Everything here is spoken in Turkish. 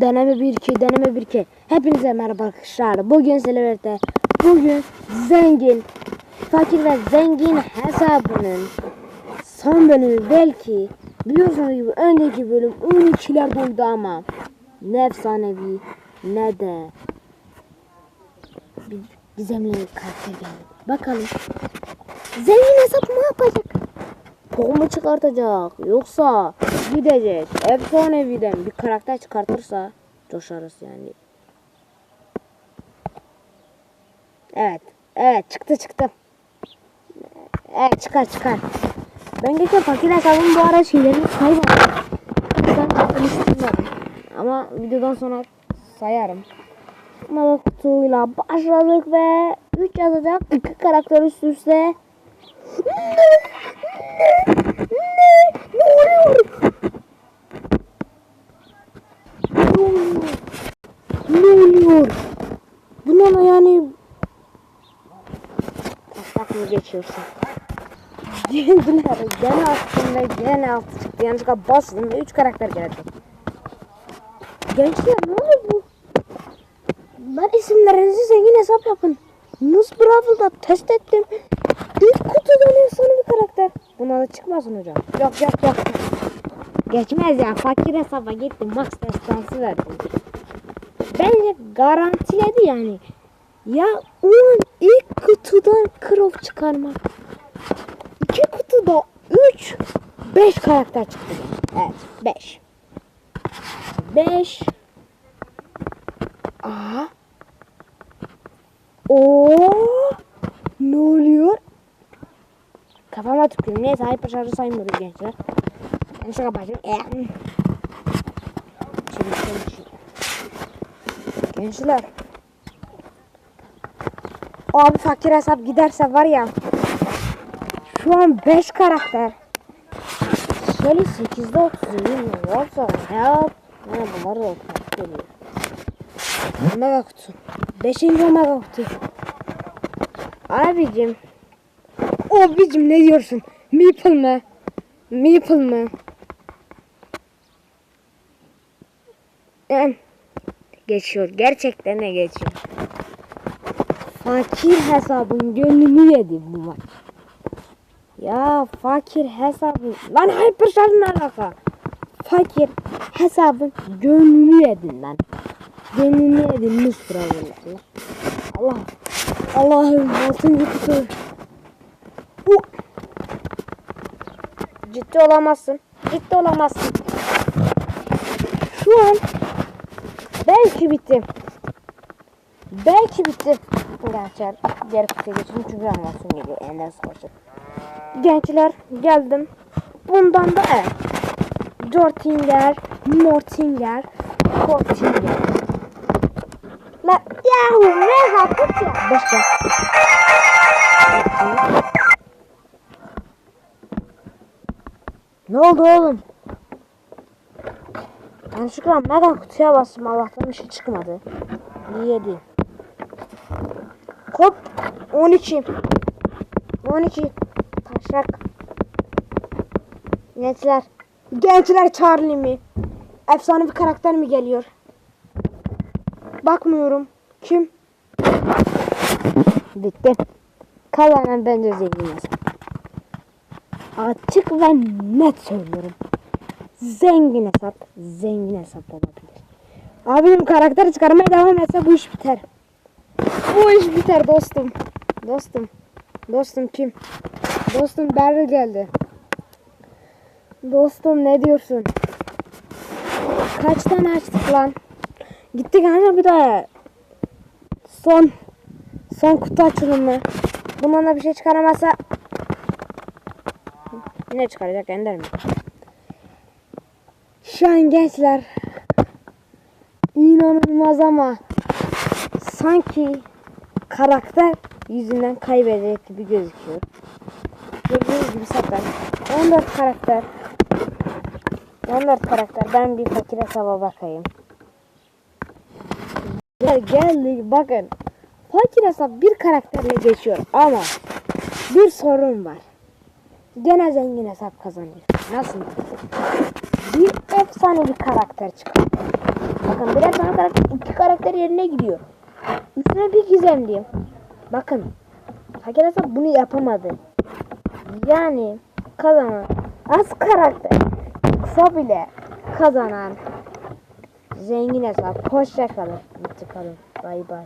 Deneme 1-2, deneme 1-2. Hepinize merhaba arkadaşlar. Bugün sizlerle bugün zengin, fakir ve zengin hesabının son bölümü belki biliyorsunuz gibi önceki bölüm 12'ler doldu ama ne efsanevi ne de bir gizemli karakter geldi. Bakalım zengin hesap ne yapacak? Pok mu çıkartacak yoksa gidecek efsaneviden bir karakter çıkartırsa coşarız yani. Evet. Evet çıktı çıktı. Evet çıkar çıkar. Ben geçen fakir hesabım bu ara şeylerini saymadım. Ama videodan sonra sayarım. Ama kutuyla başladık ve 3 yazacak 2 karakter üst üste. Ne? Ne? Ne oluyor? Ne oluyor? Oluyor? Bundan yani taslak mı geçiyorsun? Gene attım ve gene altı çıktı. Yanlışlıkla bastım ve 3 karakter geldi. Gençler ne oluyor bu? Ben isimlerinizi zengin hesap yapın. Nuz Bravel'da test ettim. İlk kutudan efsane bir karakter. Buna da çıkmasın hocam. Yok yok yok. Geçmez ya. Fakir hesaba gittim. Max destansı verdim. Bence garantiledi yani. Ya o an ilk kutudan Crow çıkarmak. İki kutuda 3 5 karakter çıktı. Evet 5. 5 Aa. Oo. Ne oluyor? Kafama tükürüm. Neyse hyper şarjı saymıyoruz gençler. Ben şaka başlayayım. Gençler. Abi fakir hesap giderse var ya. Şu an 5 karakter. Şöyle 8'de 30 iyi mi? Yoksa. Ne bunlar da 30 geliyor. Mega kutu. Beşinci mega kutu. Abicim. Abicim ne diyorsun? Meeple mı? Meeple mı? Em, Geçiyor. Gerçekten de geçiyor. Fakir hesabın gönlünü yedi bu maç. Ya fakir hesabın... Lan hyper şarjı ne alaka? Fakir hesabın gönlünü yedin lan. Gönlünü yedin Mısır'a Allah. Allah. Allah'ım altın kutu. Bu. Ciddi olamazsın. Ciddi olamazsın. Şu an belki bitti. Belki bitti. Gençler diğer kutuya geçelim çünkü animasyon geliyor. Ender savaşı. Gençler geldim. Bundan da evet. Jortinger, Mortinger, Kortinger. La yahu ne hapıt ya. Başla. Ne oldu oğlum? Ben şükran mega kutuya bastım Allah'tan bir şey çıkmadı. 7 Hop 12 12 Taşak Gençler Gençler Charlie mi? Efsane bir karakter mi geliyor? Bakmıyorum. Kim? Bitti. Kazanan bence zenginiz. Açık ve net söylüyorum. Zengin hesap, zengin hesap olabilir. Abim karakter çıkarmaya devam etse bu iş biter. Bu iş biter dostum. Dostum. Dostum kim? Dostum Berri geldi. Dostum ne diyorsun? Kaç tane açtık lan? Gittik hani bir daha. Son. Son kutu açılımı. Bundan da bir şey çıkaramazsa. Ne çıkaracak Ender mi? Şu an gençler. inanılmaz ama. Sanki karakter yüzünden kaybedecek gibi gözüküyor. Gördüğünüz gibi zaten 14 karakter 14 karakter. Ben bir fakir hesaba bakayım. Gel geldik bakın. Fakir hesap bir karakterle geçiyor ama bir sorun var. Gene zengin hesap kazanıyor. Nasıl? Bir efsane bir karakter çıkar. Bakın bir efsane karakter iki karakter yerine gidiyor. Üstüne bir gizem diyeyim. Bakın. Hesap bunu yapamadı. Yani kazanan az karakter kısa bile kazanan zengin hesap. Hoşça kalın. Mutlu kalın. Bay bay.